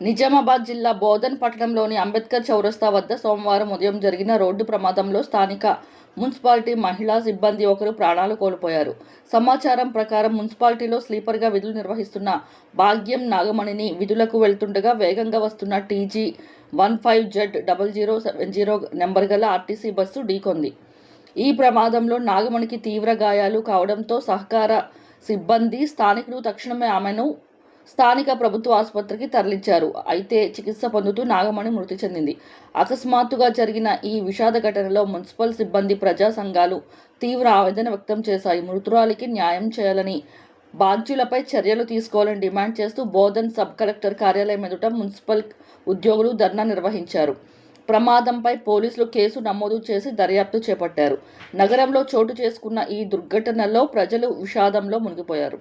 నిజామాబాద్ జిల్లా బోధన్ పట్టణంలోని అంబేద్కర్ చౌరస్తా వద్ద సోమవారం ఉదయం జరిగిన రోడ్డు ప్రమాదంలో స్థానిక మున్సిపాలిటీ మహిళా సిబ్బంది ఒకరు ప్రాణాలు కోల్పోయారు. సమాచారం ప్రకారం మున్సిపాలిటీలో స్లీపర్గా విధులు నిర్వహిస్తున్న భాగ్యం నాగమణిని విధులకు వెళ్తుండగా వేగంగా వస్తున్న TG one five Z double zero seven zero number గల ఆర్టీసీ బస్సు ఢీకొంది. ఈ ప్రమాదంలో నాగమణికి తీవ్ర గాయాలు కావడంతో సహకార సిబ్బంది స్థానికులు తక్షణమే ఆమెను స్థానిక ప్రభుత్వ ఆసుపత్రికి తరలించారు. అయితే చికిత్స పొందుతూ నాగమణి మృతి చెందింది. అకస్మాత్తుగా జరిగిన ఈ విషాద ఘటనలో మున్సిపల్ సిబ్బంది ప్రజా సంఘాలు తీవ్ర ఆవేదన వ్యక్తం చేశాయి. మృతురాలికి న్యాయం చేయాలని బాధ్యులపై చర్యలు తీసుకోవాలని డిమాండ్ చేస్తూ బోధన్ సబ్ కలెక్టర్ కార్యాలయం ఎదుట మున్సిపల్ ఉద్యోగులు ధర్నా నిర్వహించారు. ప్రమాదంపై పోలీసులు కేసు నమోదు చేసి దర్యాప్తు చేపట్టారు. నగరంలో చోటు చేసుకున్న ఈ దుర్ఘటనలో ప్రజలు విషాదంలో మునిగిపోయారు.